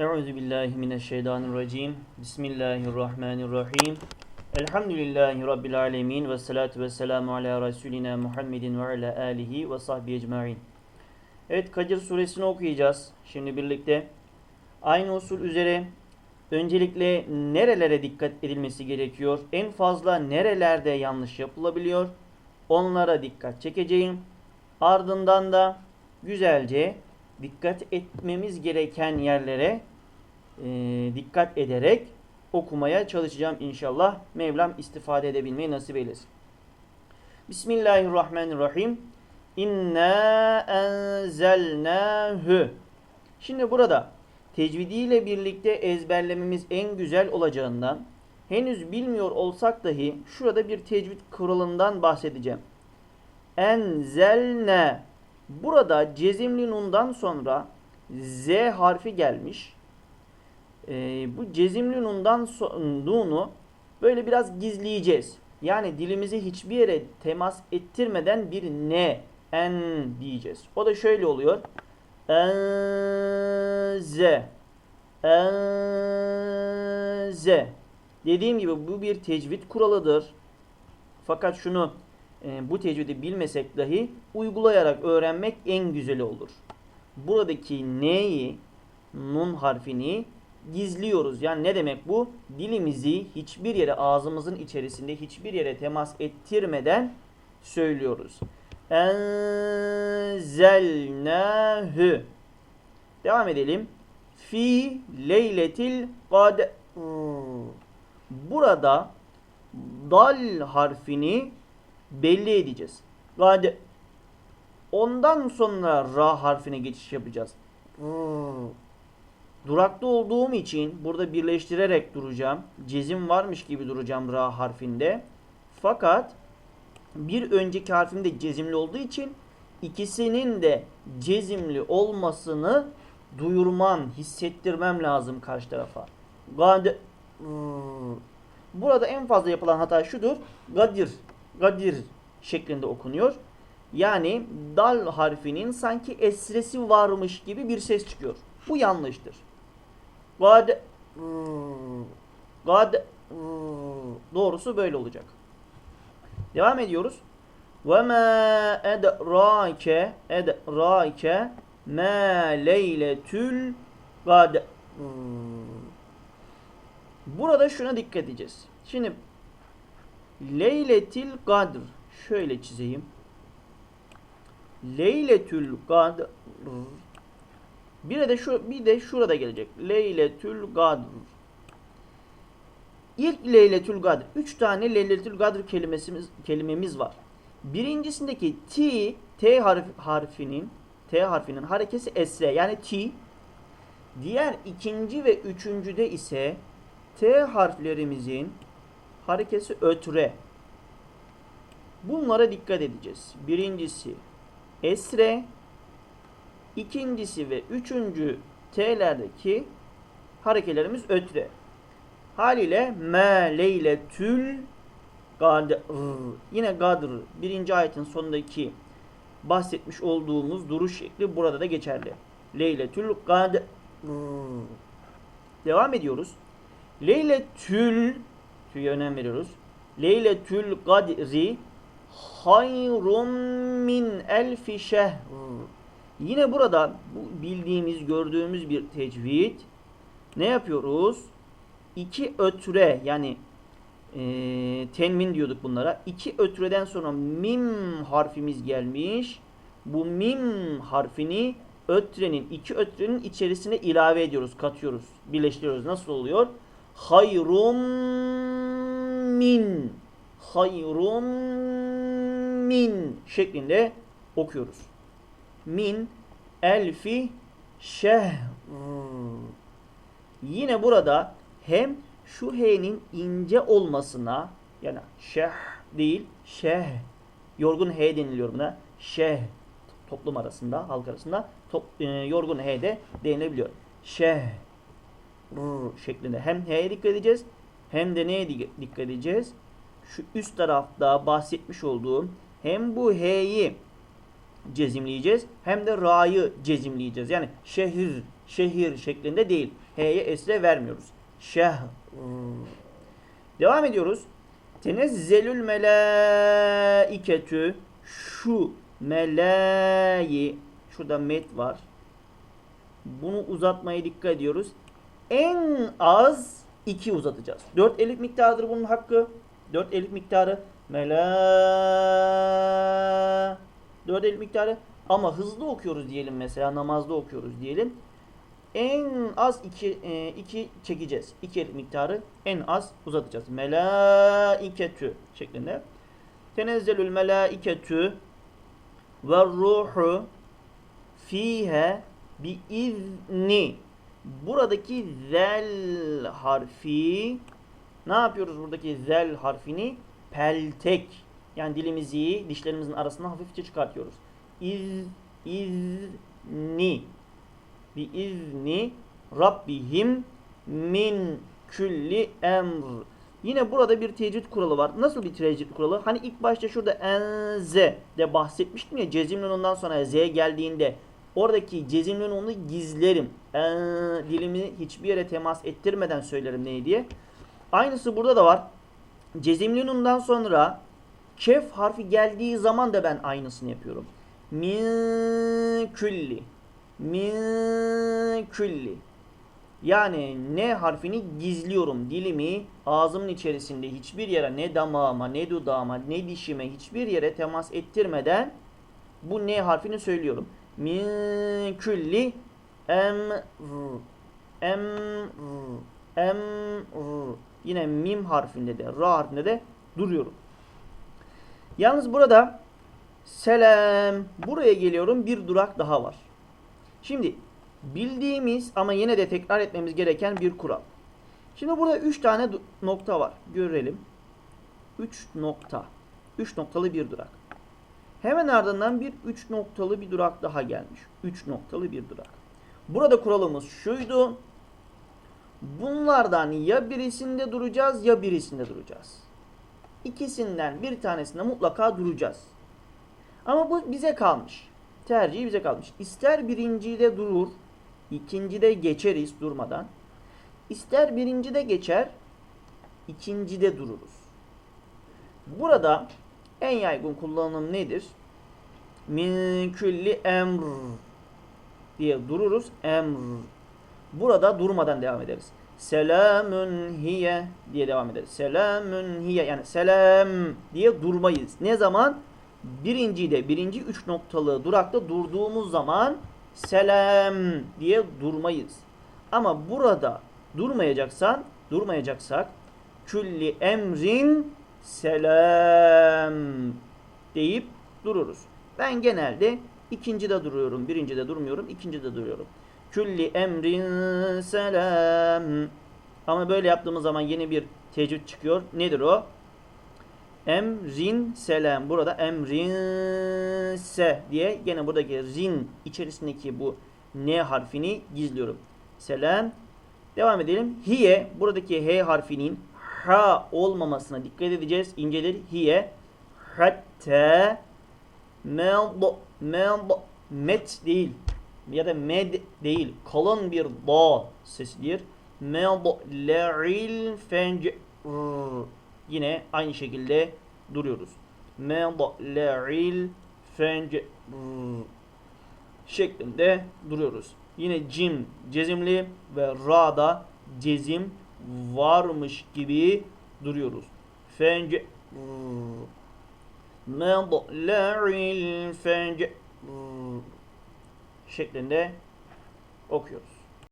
Euzu billahi mineşşeytanirracim. Bismillahirrahmanirrahim. Elhamdülillahi rabbil alamin ve salatu vesselamu ala resulina Muhammedin ve ala alihi ve sahbihi ecmaîn. Evet Kadir suresini okuyacağız şimdi birlikte. Aynı usul üzere öncelikle nerelere dikkat edilmesi gerekiyor? En fazla nerelerde yanlış yapılabiliyor? Onlara dikkat çekeceğim. Ardından da güzelce dikkat etmemiz gereken yerlere e, dikkat ederek okumaya çalışacağım inşallah. Mevlam istifade edebilmeyi nasip eylesin. Bismillahirrahmanirrahim. İnna enzelnâhü. Şimdi burada tecvidiyle birlikte ezberlememiz en güzel olacağından henüz bilmiyor olsak dahi şurada bir tecvid kuralından bahsedeceğim. Enzelne Burada cezimli nundan sonra z harfi gelmiş. Ee, bu cezimli nundan so- böyle biraz gizleyeceğiz. Yani dilimizi hiçbir yere temas ettirmeden bir ne, en diyeceğiz. O da şöyle oluyor. Enze. Enze. Dediğim gibi bu bir tecvid kuralıdır. Fakat şunu e, bu tecvidi bilmesek dahi uygulayarak öğrenmek en güzeli olur. Buradaki ne'yi, nun harfini gizliyoruz. Yani ne demek bu? Dilimizi hiçbir yere ağzımızın içerisinde hiçbir yere temas ettirmeden söylüyoruz. Enzelnâhü Devam edelim. Fi leyletil kad Burada dal harfini belli edeceğiz. Kad Ondan sonra ra harfine geçiş yapacağız. Durakta olduğum için burada birleştirerek duracağım. Cezim varmış gibi duracağım ra harfinde. Fakat bir önceki harfimde cezimli olduğu için ikisinin de cezimli olmasını duyurmam, hissettirmem lazım karşı tarafa. Gad Burada en fazla yapılan hata şudur. Gadir, gadir şeklinde okunuyor. Yani dal harfinin sanki esresi varmış gibi bir ses çıkıyor. Bu yanlıştır. Gad Gad Doğrusu böyle olacak. Devam ediyoruz. Ve ma edrake edrake ma leyletül gad Burada şuna dikkat edeceğiz. Şimdi Leyletil Kadr şöyle çizeyim. Leyletül Kadr bir de şu bir de şurada gelecek. Leyletül Kadr. İlk Leyletül Kadr. Üç tane Leyletül Kadr kelimesimiz kelimemiz var. Birincisindeki T T harf, harfinin T harfinin harekesi esre yani T. Diğer ikinci ve üçüncüde ise T harflerimizin harekesi ötre. Bunlara dikkat edeceğiz. Birincisi esre, ikincisi ve üçüncü T'lerdeki harekelerimiz ötre. Haliyle me leyletül gadr. Yine gadr birinci ayetin sonundaki bahsetmiş olduğumuz duruş şekli burada da geçerli. Leyletül gadr. Devam ediyoruz. Leyletül tüye önem veriyoruz. Leyletül kadri hayrun min elfi şehr. Yine burada bu bildiğimiz, gördüğümüz bir tecvid. Ne yapıyoruz? İki ötre yani e, tenmin diyorduk bunlara. İki ötreden sonra mim harfimiz gelmiş. Bu mim harfini ötrenin, iki ötrenin içerisine ilave ediyoruz, katıyoruz, birleştiriyoruz. Nasıl oluyor? Hayrun min hayrun min şeklinde okuyoruz. Min elfi şehr. Yine burada hem şu h'nin ince olmasına yani şeh değil şeh yorgun h deniliyor buna. Şeh toplum arasında halk arasında top, e, yorgun h de denilebiliyor. Şeh şeklinde hem h'ye dikkat edeceğiz hem de neye dikkat edeceğiz? Şu üst tarafta bahsetmiş olduğum hem bu h'yi cezimleyeceğiz hem de ra'yı cezimleyeceğiz. Yani şehir şehir şeklinde değil. H'ye esre vermiyoruz. Şehr. Devam ediyoruz. Tenezzelül melaiketü şu melayi şurada met var. Bunu uzatmaya dikkat ediyoruz. En az 2 uzatacağız. 4 elif miktarıdır bunun hakkı. 4 elif miktarı. Mela 4 elif miktarı. Ama hızlı okuyoruz diyelim mesela. Namazda okuyoruz diyelim. En az 2 2 çekeceğiz. 2 elif miktarı en az uzatacağız. Melaiketü şeklinde. Tenezzelül melaiketü ve ruhu fihe bi izni buradaki zel harfi ne yapıyoruz buradaki zel harfini peltek yani dilimizi dişlerimizin arasından hafifçe çıkartıyoruz. İz izni bi izni rabbihim min külli emr. Yine burada bir tecvid kuralı var. Nasıl bir tecvid kuralı? Hani ilk başta şurada enze de bahsetmiştim ya cezimli ondan sonra z geldiğinde oradaki cezimli onu gizlerim. En, dilimi hiçbir yere temas ettirmeden söylerim neyi diye. Aynısı burada da var. Cezimli nundan sonra kef harfi geldiği zaman da ben aynısını yapıyorum. Min külli. Min külli. Yani ne harfini gizliyorum. Dilimi ağzımın içerisinde hiçbir yere ne damağıma, ne dudağıma, ne dişime hiçbir yere temas ettirmeden bu ne harfini söylüyorum. Min külli emr emr emr yine mim harfinde de ra harfinde de duruyorum. Yalnız burada selam buraya geliyorum bir durak daha var. Şimdi bildiğimiz ama yine de tekrar etmemiz gereken bir kural. Şimdi burada 3 tane nokta var. Görelim. 3 nokta. 3 noktalı bir durak. Hemen ardından bir 3 noktalı bir durak daha gelmiş. 3 noktalı bir durak. Burada kuralımız şuydu. Bunlardan ya birisinde duracağız ya birisinde duracağız. İkisinden bir tanesinde mutlaka duracağız. Ama bu bize kalmış. Tercihi bize kalmış. İster birincide durur, ikincide geçeriz durmadan. İster birincide geçer, ikincide dururuz. Burada en yaygın kullanım nedir? Min külli emr diye dururuz. Emr. Burada durmadan devam ederiz. Selamün hiye diye devam ederiz. Selamün hiye yani selam diye durmayız. Ne zaman? Birinci de birinci üç noktalı durakta durduğumuz zaman selam diye durmayız. Ama burada durmayacaksan, durmayacaksak külli emrin selam deyip dururuz. Ben genelde ikincide duruyorum, birincide durmuyorum, ikincide duruyorum. Külli emrin selam. Ama böyle yaptığımız zaman yeni bir tecrüt çıkıyor. Nedir o? Emrin selam. Burada emrin se diye gene buradaki rin içerisindeki bu n harfini gizliyorum. Selam. Devam edelim. Hiye buradaki h harfinin ha olmamasına dikkat edeceğiz. İncelir. Hiye hatta med med met değil ya da med değil. Kalın bir da sesidir. Med le'il fenc yine aynı şekilde duruyoruz. Med le'il fenc şeklinde duruyoruz. Yine cim cezimli ve ra'da cezim varmış gibi duruyoruz. Fenc medla'il fenc şeklinde okuyoruz.